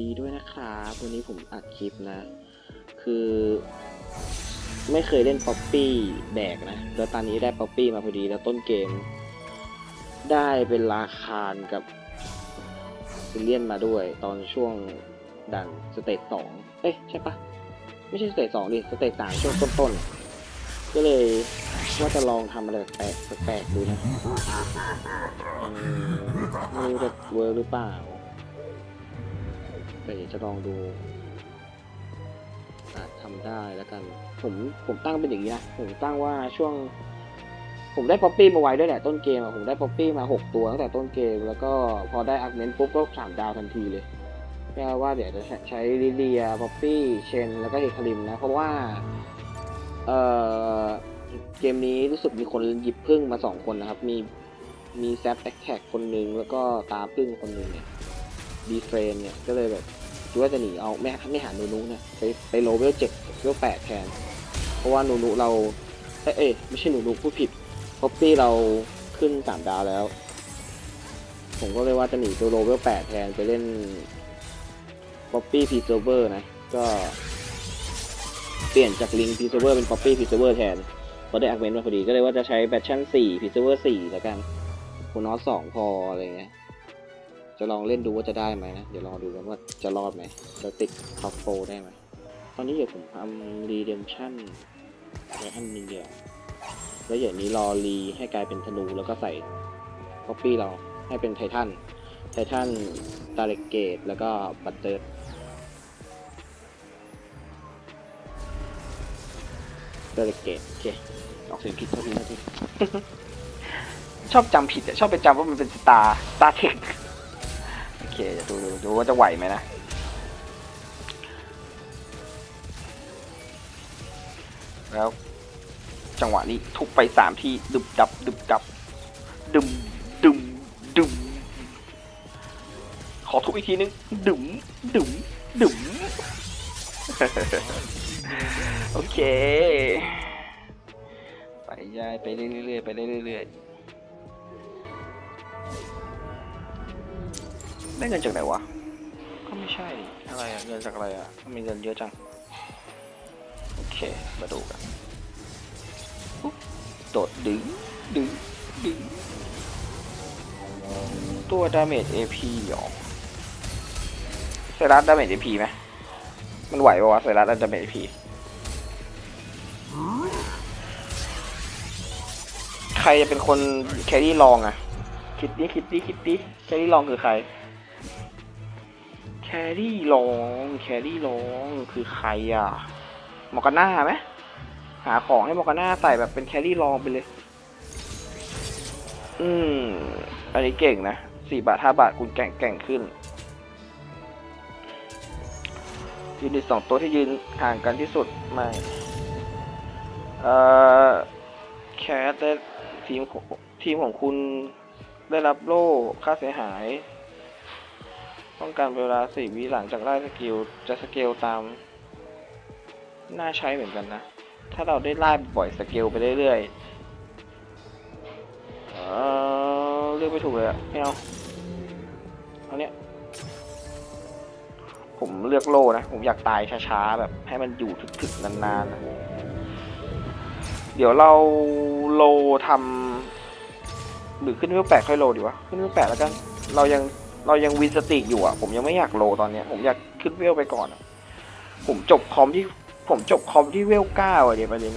ดีด้วยนะครับวันนี้ผมอัดคลิปนะ คือ ไม่เคยเล่นป๊อปปี้แบกนะ แล้วตอนนี้ได้ป๊อปปี้มาพอดีแล้วต้นเกม ได้เป็นราคารกับซิเลียนมาด้วย ตอนช่วงดันสเตจสองเอ้ยใช่ปะไม่ใช่สเตจสองดิสเตจสามช่วงต้นๆ ก็เลยว่าจะลองทำอะไรแปลกๆแปลกๆดูนะมไม่รู้จะเวิร์กหรือเปล่า แต่เดี๋ยวจะลองดูอาจทำได้แล้วกัน ผมผมตั้งเป็นอย่างนี้นะผมตั้งว่าช่วง ผมได้ป๊อปปี้มาไว้ด้วยแหละต้นเกมผมได้ป๊อปปี้มา 6 ตัวตั้งแต่ต้นเกม แล้วก็พอได้อักเมนปุ๊บก็สามดาวทันทีเลยแค่ว่าเดี๋ยวจะใช้ลิเลียป๊อปปี้เชนแล้วก็เฮคาริมนะเพราะว่าเออเกมนี้รู้สึกมีคนหยิบพึ่งมาสองคนนะครับ มีมีแซฟแอคแท็กคนหนึ่งแล้วก็ตาพึ่งคนหนึ่งเนี่ยดีเฟรนเนี่ยก็เลยแบบ คิดว่าจะหนีเอาไม่ไม่หานูนุเนี่ยไปไปโลเวลเจ็ดเวลแปดแทน เพราะว่านูนุเราเอ้ยเอ้ยไม่ใช่นูนุพูดผิดป๊อปปี้เราขึ้นสามดาวแล้ว ผมก็เลยว่าจะหนีตัวโลเวลแปดแทนไปเล่นป๊อปปี้พีเซเวอร์นะ ก็เปลี่ยนจากลิงพีเซเวอร์เป็นป๊อปปี้พีเซเวอร์แทนเพราะได้อักเมนมาพอดีก็เลยว่าจะใช้แบตชั่นสี่พีเซเวอร์สี่แล้วกันคุณนอสสองพออะไรเงี้ย จะลองเล่นดูว่าจะได้ไหมนะ เดี๋ยวลองดูกันว่าจะรอดไหม จะติดท็อปโฟได้ไหม ตอนนี้เดี๋ยวผมทำรีเดมชั่นไว้อันหนึงเดียวแล้วอย่างนี้รอรีให้กลายเป็นธนูแล้วก็ใส่ก๊อปปี้เราให้เป็นไททัน ไททันตาเลเกต แล้วก็บัตเตอร์ตาเลเกต โอเค ออกเสียงผิดเท่าทีเท่าทีชอบจำผิดอะชอบไปจำว่ามันเป็นสตาร์สตาร์เทค โอเคจะดูดูดูว่าจะไหวไหมนะแล้ว จังหวะนี้ทุบไปสามทีดึบดับดึบดับดึมดึมดึมขอทุบอีกทีนึงดึมดึมดึมโอเค ไปยายไปเรื่อยๆไปเรื่อยๆ ได้เงินจากไหนวะ ก็ไม่ใช่ดิอะไรอะเงินจากอะไรอะทำไมเงินเยอะจัง โอเค มาดูกันปุ๊บโดดดึง ดึง ดึง ตัวดาเมจ AP หรอเซรัสดาเมจ AP ไหมมันไหวปะวะเซรัสดาเมจ AP ใครจะเป็นคนแครี่ลองอะคิดดิคิดดิคิดดิแครี่ลองคือใครแค รี่ลองแครี่ลองคือใครอะมอกาน่าไหมหาของให้มอกาน่าใส่แบบเป็นแครี่ลองไปเลย อืม อันนี้เก่งนะสี่บาทห้าบาทคุณแก่งแก่งขึ้นยูนิตสองตัวที่ยืนห่างกันที่สุดไม่เอ่อแคสได้ทีมของทีมของคุณได้รับโล่ค่าเสียหาย ป้องกันเวลาสี่วิหลังจากไล่สกิลจะสเกลตาม น่าใช้เหมือนกันนะ ถ้าเราได้ไล่บ่อยสเกลไปเรื่อยๆเออเลือกไม่ถูกเลยอะไม่เอาเอาเนี้ยผมเลือกโลนะ ผมอยากตายช้าๆ แบบให้มันอยู่ถึกๆ นานๆนะเดี๋ยวเราโลทำหรือขึ้นเวแปดค่อยโลดีวะ ขึ้นเวแปดแล้วกัน เรายัง เรายังวินสติกอยู่อะ ผมยังไม่อยากโลตอนเนี้ย ผมอยากขึ้นเวลไปก่อนอะผมจบคอมที่ผมจบคอมที่เวลเก้าอะเดี๋ยวประเด็น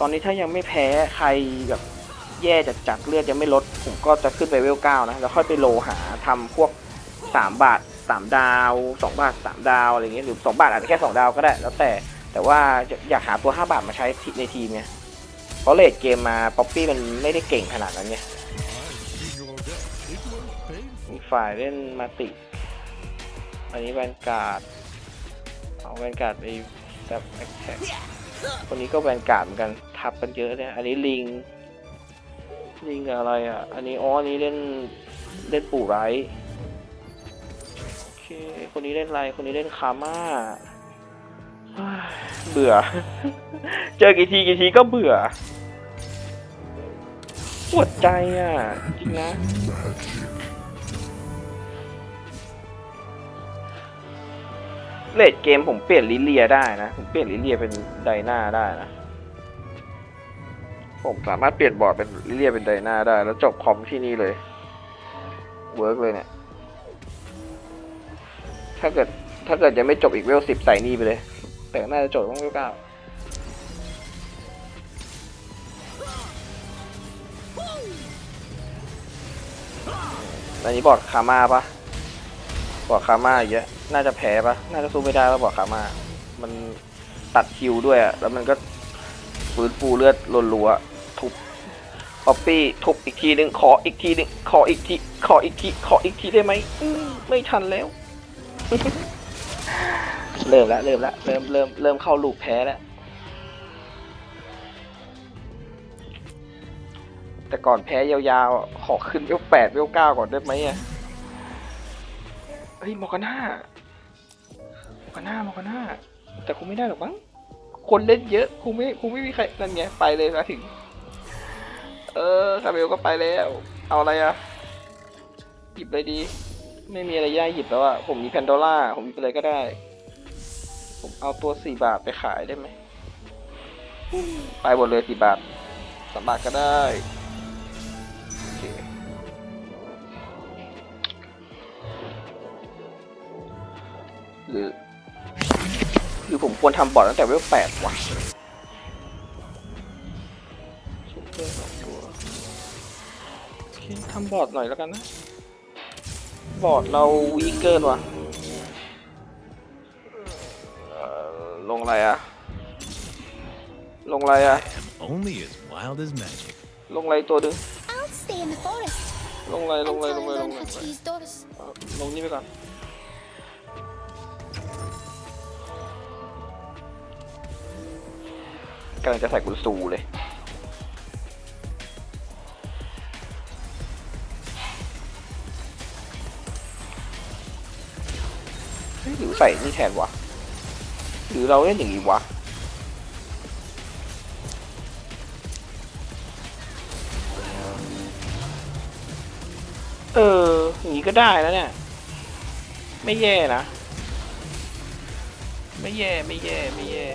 ตอนนี้ถ้ายังไม่แพ้ใครแบบแย่จัดจัดๆเลือดยังไม่ลด ผมก็จะขึ้นไปเวลเก้านะ แล้วค่อยไปโลหาทำพวกสามบาทสามดาวสองบาทสามดาวอะไรเงี้ยหรือสองบาทอาจจะแค่สองดาวก็ได้ แล้วแต่แต่ว่าอยากหาตัวห้าบาทมาใช้ในทีมไงเพราะเลดเกมมาป๊อปปี้มันไม่ได้เก่งขนาดนั้นไงอีก ฝ่ายเล่นมาติ อันนี้แวนการ์ดเอาแวนการ์ดไปแบบแอคแท็กคนนี้ก็แวนการ์ดเหมือนกันทับกันเยอะเนี่ยอันนี้ลิง ลิงอะไรอะ อันนี้อ๋ออันนี้เล่นเล่นปู่ไรโอเค คนนี้เล่นไร คนนี้เล่นคาม่าเบื่อ เจอกี่ทีกี่ทีก็เบื่อปวดใจอะ จริงนะ เลดเกมผมเปลี่ยนลิเลียได้นะ ผมเปลี่ยนลิเลียเป็นไดนาได้นะ ผมสามารถเปลี่ยนบอร์ดเป็นลิเลียเป็นไดนาได้ แล้วจบคอมที่นี่เลย เวิร์กเลยเนี่ย ถ้าเกิดถ้าเกิดยังไม่จบอีกเวลสิบใส่นี่ไปเลย แต่น่าจะจบต้องเวลเก้าอันนี้บอร์ดคามาปะ บอร์ดคาม่าเยอะ น่าจะแพ้ปะน่าจะสู้ไม่ได้แล้วบอร์ดคาม่า มันตัดคิวด้วยอะแล้วมันก็ฟื้นฟูเลือดรัวๆทุบป๊อปปี้ทุบอีกทีหนึ่งขออีกทีหนึ่งขออีกที ขออีกที ขออีกทีได้ไหมมไม่ทันแล้ว เริ่มแล้วเริ่มแล้วเริ่มเริ่มเริ่มเข้าลูกแพ้แล้ว แต่ก่อนแพ้ยาวๆ ขอขึ้นเวลแปดเวลเก้าก่อนได้ไหมอะ เฮ้ยมอร์กาน่ามอร์กาน่ามอร์กาน่าแต่คงไม่ได้หรอกมั้งคนเล่นเยอะคงไม่คงไม่มีใครนั่นไงไปเลยมาถึง เออคาเบลก็ไปแล้ว เอาอะไรอะหยิบเลยดี ไม่มีอะไรย่าหยิบแล้วอะผมมีแพนโดล่าผมหยิบอะไรก็ได้ ผมเอาตัวสี่บาทไปขายได้ไหมไปหมดเลยสี่บาทสามบาทก็ได้ หรือหรือผมควรทำบอร์ดตั้งแต่เวลแปดวะซุปเปอร์สองตัวโอเคทำบอร์ดหน่อยแล้วกันนะ บอร์ดเราวีคเกินว่ะเอ่อลงอะไรอะลงอะไรอะ Only as wild as magic. ลงอะไรตัวดึง I'll stay in the forest ลงอะไรลงอะไร until ล I งอะไรล learn งอะไร how to use doors. เอาลงนี่ไปก่อน กำลังจะใส่กุญซูเลยเฮ้ยหรือใส่นี่แทนวะ หรือเราเล่นอย่างนี้วะเอออย่างนี้ก็ได้แล้วเนี่ย ไม่แย่นะ ไม่แย่ ไม่แย่ ไม่แย่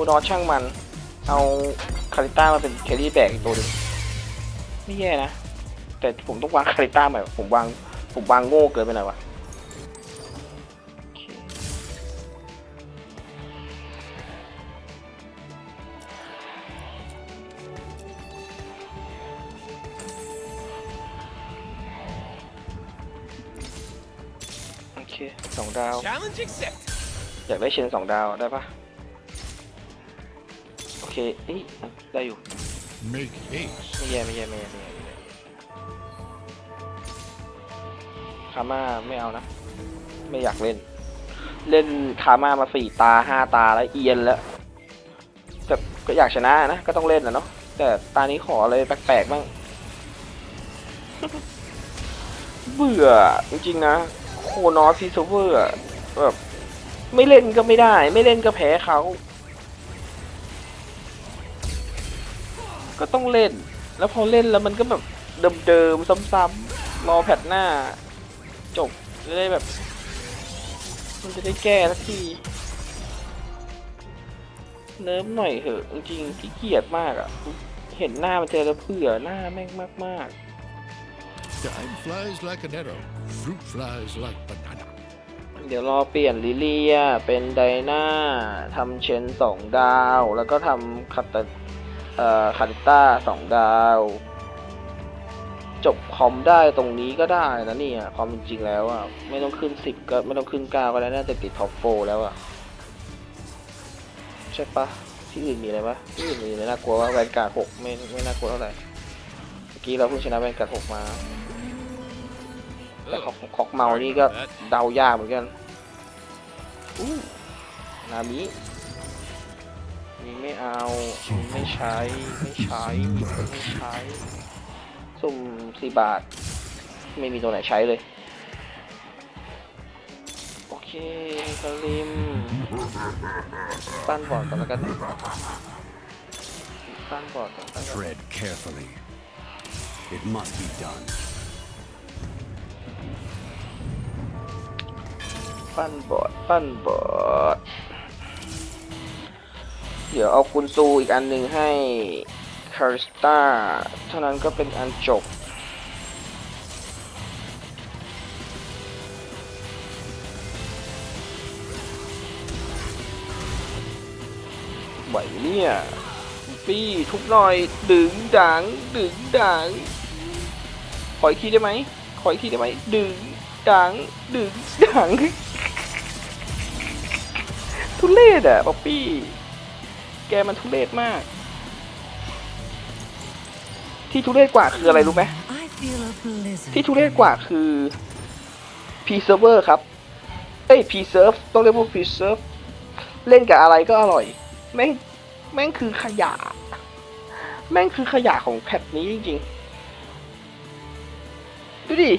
คูนอสช่างมัน เอาคาริต้ามาเป็นแครี่แบกอีกตัวหนึงไม่แย่นะ แต่ผมต้องวางคาริต้าใหม่ผมวางผมวางโง่เกินไปหน่อยวะโอเคโอเคสองดาว Challenge accepted. อยากได้เชนสองดาวได้ปะโอ เคเอ้ยได้อยู่ Make haste. ไม่แย่ไม่แย่ไม่แย่ไม่แย่ไม่แย่คาม่าไม่เอานะ ไม่อยากเล่น เล่นคาม่ามาสี่ตาห้าตาแล้วเอียนแล้วแต่ก็อยากชนะนะ ก็ต้องเล่นนะเนาะแต่ตานี้ขออะไรแปลกๆบ้าง เบื่อจริงๆนะ โคนอสซีโซเวอร์อะแบบไม่เล่นก็ไม่ได้ ไม่เล่นก็แพ้เขา ก็ต้องเล่น แล้วพอเล่นแล้วมันก็แบบเดิมๆซ้ำๆรอแพทหน้า จบจะได้แบบ มันจะได้แก้สักทีเนิร์ฟหน่อยเหอะจริงๆขี้เกียจมากอะ่ะ เห็นหน้ามันเจอแล้วเผื่อหน้าแม่งมาก Time flies like an arrow. Fruit flies like banana. ๆ เดี๋ยวรอเปลี่ยนลิเลียเป็นไดนาทำเชนสองดาว แล้วก็ทำคัตเตเอ่อ คาริต้าสองดาว จบคอมได้ตรงนี้ก็ได้นะเนี่ยความจริงแล้วอะไม่ต้องขึ้นสิบก็ไม่ต้องขึ้นเก้าก็ได้น่าจะติดท็อปโฟแล้วอะใช่ปะที่อื่นมีอะไรปะที่อื่นมีอะไรน่ากลัวว่าแวนการ์ดหกไม่ไม่น่ากลัวเท่าไหร่เมื่อกี้เราเพิ่งชนะแวนการ์ดหกมาแต่ของของเมานี่ก็เดายากเหมือนกันอู้นามิ มีไม่เอามีไม่ใช้ ไม่ใช้ ไม่ใช้ สุ่มสี่บาท ไม่มีตัวไหนใช้เลย โอเคกลิมตั้นบอร์ดก่อนแล้วกันตั้นบอร์ดก่อนตั้นบอร์ด Tread carefully. It must be done. ปั้นบอร์ดปั้นบอร์ด เดี๋ยวเอาคุณซูอีกอันหนึ่งให้คาริสตาเท่านั้นก็เป็นอันจบ ไหวเนี่ยปี้ทุบหน่อย ดึงดัง ดึงดัง ขออีกทีได้ไหม ขออีกทีได้ไหม ดึงดัง ดึงดัง ทุเรศอะป๊อปปี้ แกมันทุเรศมาก ที่ทุเรศกว่าคืออะไรรู้ไหม I feel a blizzard. ที่ทุเรศกว่าคือ P server ครับ เอ้ย P serve ต้องเรียกว่า P serve เล่นกับอะไรก็อร่อย แม่ง แม่งคือขยะ แม่งคือขยะของแพทนี้จริงๆ ดูดิ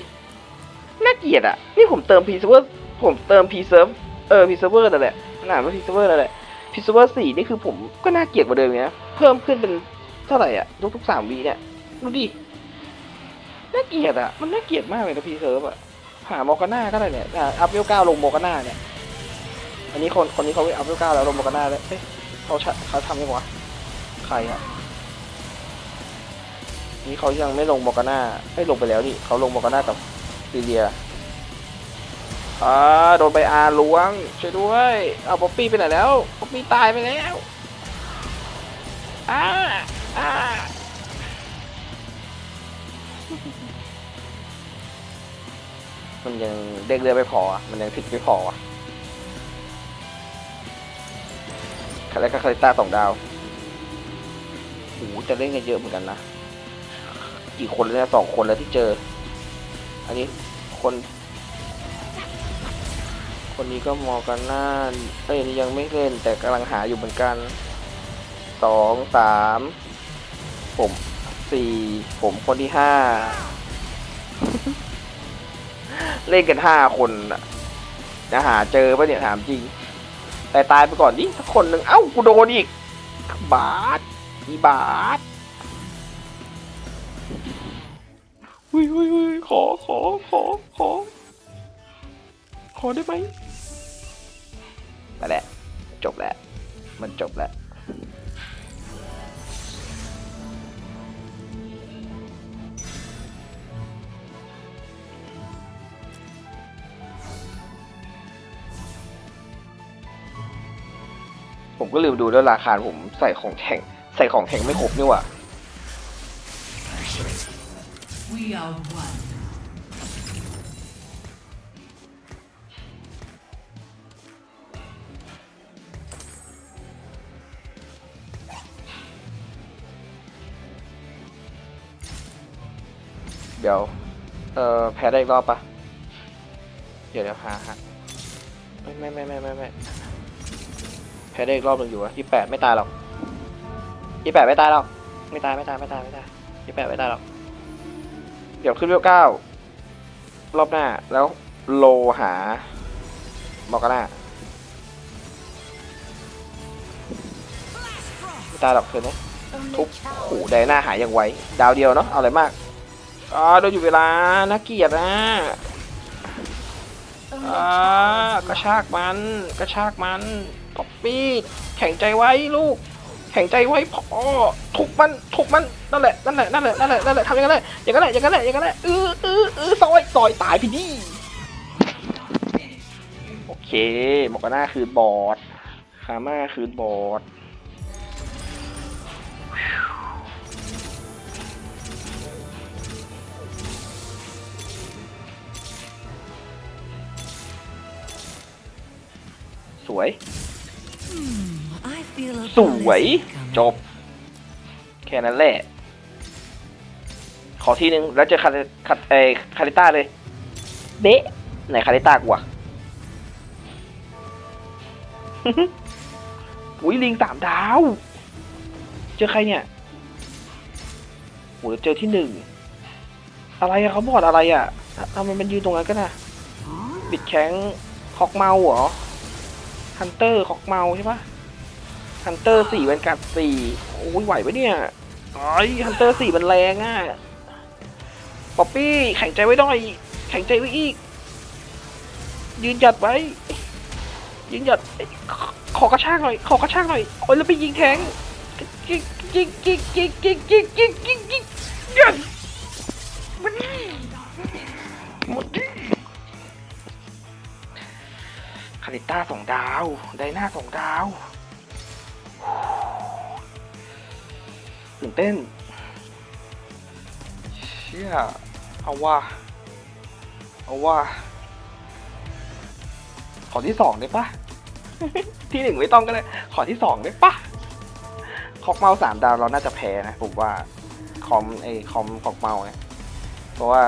น่าเกลียดอะนี่ผมเติม P server ผมเติม P serve เออ P server นั่นแหละขนาดว่า P server นั่นแหละ P server สี่นี่คือผมก็น่าเกลียดกว่าเดิมเนี้ยเพิ่มขึ้นเป็นเท่าไหร่อะทุกๆสามวิเนี่ยดูดิน่าเกลียดอะมันน่าเกลียดมากเลยนะพีเซิร์ฟอะหาโมกาน่าก็ได้เนี่ยอะอัพเวลเก้าลงโมกาน่าเนี่ยอันนี้คนคนนี้เขาอัพเวลเก้าแล้วลงโมกาน่าแล้วเฮ้ยเขาชเขาทำยังวะใครอะนี่เขายังไม่ลงโมกาน่าไม่ลงไปแล้วนี่เขาลงโมกาน่ากับซีเรีย อ่าโดนไปอาล้วง ช่วยด้วย เอาป๊อปปี้ไปไหนแล้ว ป๊อปปี้ตายไปแล้วอ่าอ่ามันยังเด็กเรือไม่พออะมันยังถึกไม่พออะแล้วก็คาริต้าสองดาวโอ้โหจะเล่นกันเยอะเหมือนกันนะ กี่คนแล้วเนี่ยสองคนแล้วที่เจอ อันนี้คน คนนี้ก็มอกันหน้าเอ้ยนี่ยังไม่เล่น แต่กำลังหาอยู่เหมือนกันสองสามผมสี่ผมคนที่ห้าเล่นกันห้าคนนะจะหาเจอปะเนี่ยถามจริง แต่ตายไปก่อนดิสักคนหนึ่งเอ้ากูโดนอีก บาสอีบาสอุ้ยอุ้ยอุ้ยขอขอขอขอ ขอได้ไหมนั่นแหละ จบแล้ว มันจบแล้วผมก็ลืมดูด้วยราคาผมใส่ของแข็งใส่ของแข็งไม่ครบนี่หว่า เดี๋ยว เอ่อ แพ้ได้อีกรอบปะเดี๋ยวเดี๋ยวหาฮะไม่ไม่ไม่ไม่ไม่ไม่แพ้ได้อีกรอบหนึ่งอยู่อะยี่แปดไม่ตายหรอกยี่แปดไม่ตายหรอก ไม่ตายไม่ตายไม่ตายไม่ตายยี่แปดไม่ตายหรอก เดี๋ยวขึ้นเวลเก้ารอบหน้า แล้วโลหาบอกกันหน้าไม่ตายหรอกเธอเนี่ยทุบ cowards โอ้โหไดหน้าหายอย่างไว ดาวเดียวเนาะ เอาอะไรมาก อ๋อโดนอยู่เวลาน่าเกลียดนะอ่ากระชากมัน กระชากมันป๊อปปี้แข็งใจไว้ลูก แข็งใจไว้พอทุบมันทุบมันนั่นแหละนั่นแหละนั่นแหละนั่นแหละนั่นแหละทำอย่างนั้นแหละอย่างนั้นแหละอย่างนั้นแหละอย่างนั้นแหละเออเออเออซอยซอยตายพี่ดีโอเคหมอกกาน่าคืนบอดคาม่าคืนบอด วย I feel a สวย blizzard coming. จบ แค่นั้นแหละ ขอทีนึง แล้วเจอคาริคาเอคาริต้าเลยเดะไหนคาริต้ากูอะอุ้ยลิงสามดาว เจอใครเนี่ยโหเจอที่หนึ่ง อะไรอะเขาบอดอะไรอะทำไมมันยืนตรงนั้นกันนะบิดแข้งคอกเมาเหรอ ฮันเตอร์คอกเมาใช่ปะฮันเตอร์สี่เป็นกัดสี่โอ้ยไหวปะเนี่ยไอ้ฮันเตอร์สี่มันแรงอะป๊อปปี้แข็งใจไว้หน่อย แข็งใจไว้อีก ยืนหยัดไว้ ยืนหยัดขอกระชากหน่อย ขอกระชากหน่อยโอ้ยแล้วไปยิงแทงยิงยิงยิงยิงยิงยิงยิงยิงยิงยิงมันนี่หมด คาริต้าสองดาว ไดนาสองดาวตื่นเต้น เชี่ย เอาว่า เอาว่า ขอที่สองได้ปะที่หนึ่งไม่ต้องก็ได้ ขอที่สองได้ปะคอกเมาส์สามดาวเราน่าจะแพ้นะผมว่า คอมไอคอมคอกเมาส์เนี่ยเพราะว่า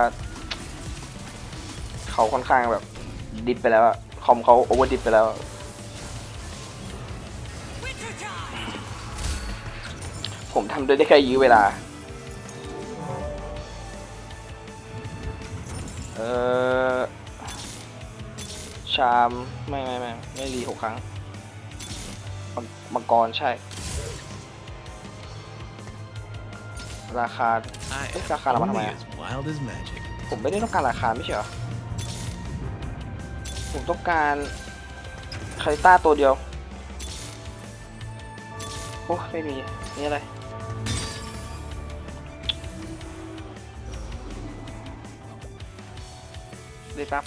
เขาค่อนข้างแบบดิฟไปแล้วอะ คอมเขาโอเวอร์ดิฟไปแล้วอะผมทำได้แค่ยื้อเวลา เออชาม ไม่ไม่ไม่ไม่รีหกครั้งมังมังกรใช่ ราคา I Esta am jala only mano, as wild as magic. ผมไม่ได้ต้องการราคาไม่ใช่เหรอ ผมต้องการคาริต้าตัวเดียว โอ้ไม่มี นี่อะไร เลยครับ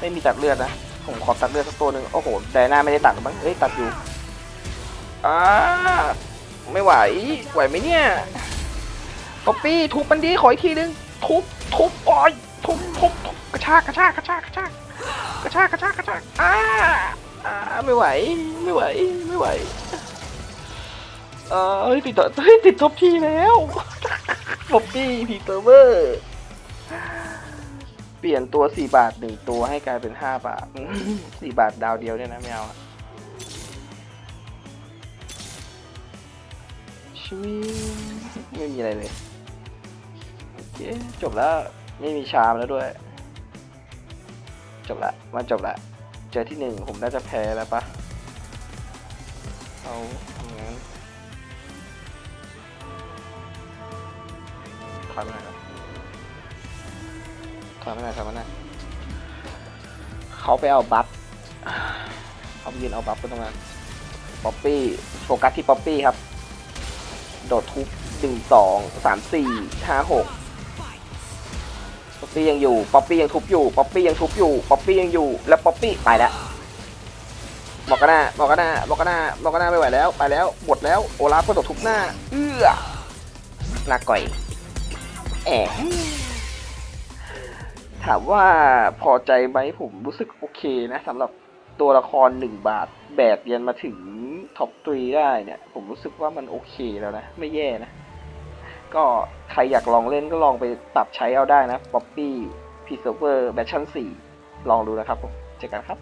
ไม่มีตัดเลือดนะ ผมขอตัดเลือดสักตัวหนึ่งโอ้โหไดน่าไม่ได้ตัดหรอมั้งเอ้ย ตัดอยู่อ่าไม่ไหว ไหวไหมเนี่ยป๊อปปี้ทุบมันดีขออีกทีนึง ทุบทุบโอ้ยทุบทุบทุบกระชากกระชากกระชากกระชากกระชากกระชากกระชากอ้าอ่าไม่ไหวไม่ไหวไม่ไหวเออเฮ้ยติดต่อเฮ้ยติดท็อปทีแล้วป๊อปปี้พีเตอร์เวอร์เปลี่ยนตัวสี่บาทหนึ่งตัวให้กลายเป็นห้าบาทสี่บาทดาวเดียวเนี่ยนะไม่เอาชีวิไม่มีอะไรเลย เคจบแล้วไม่มีชามแล้วด้วย จบละมันจบละ เจอที่หนึ่งผมน่าจะแพ้แล้วปะเอาทำงั้นถอยมาหน่อยครับถอยมาหน่อยถอยมาหน่อยเขาไปเอาบัฟเขาไปยืนเอาบัฟไปตรงนั้นป๊อปปี้โฟกัสที่ป๊อปปี้ครับ โดดทุบหนึ่งสองสามสี่ห้าหก ป๊อปปี้ยังอยู่ ป๊อปปี้ยังทุบอยู่ ป๊อปปี้ยังทุบอยู่ ป๊อปปี้ยังอยู่ แล้วป๊อปปี้ไปแล้วบอกกันหน้าบอกกันหน้าบอกกันหน้าบอกกันหน้าไม่ไหวแล้ว ไปแล้ว หมดแล้ว โอลาฟก็โดดทุบหน้า เอื้อหนักก่อย แอะถามว่าพอใจไหมผมรู้สึกโอเคนะสำหรับตัวละครหนึ่งบาท แบกยันมาถึงท็อปทรีได้เนี่ย ผมรู้สึกว่ามันโอเคแล้วนะ ไม่แย่นะ ก็ใครอยากลองเล่นก็ลองไปปรับใช้เอาได้นะป๊อปปี้พีเซอร์เวอร์แบชชั่น4ลองดูนะครับผม เจอกันครับ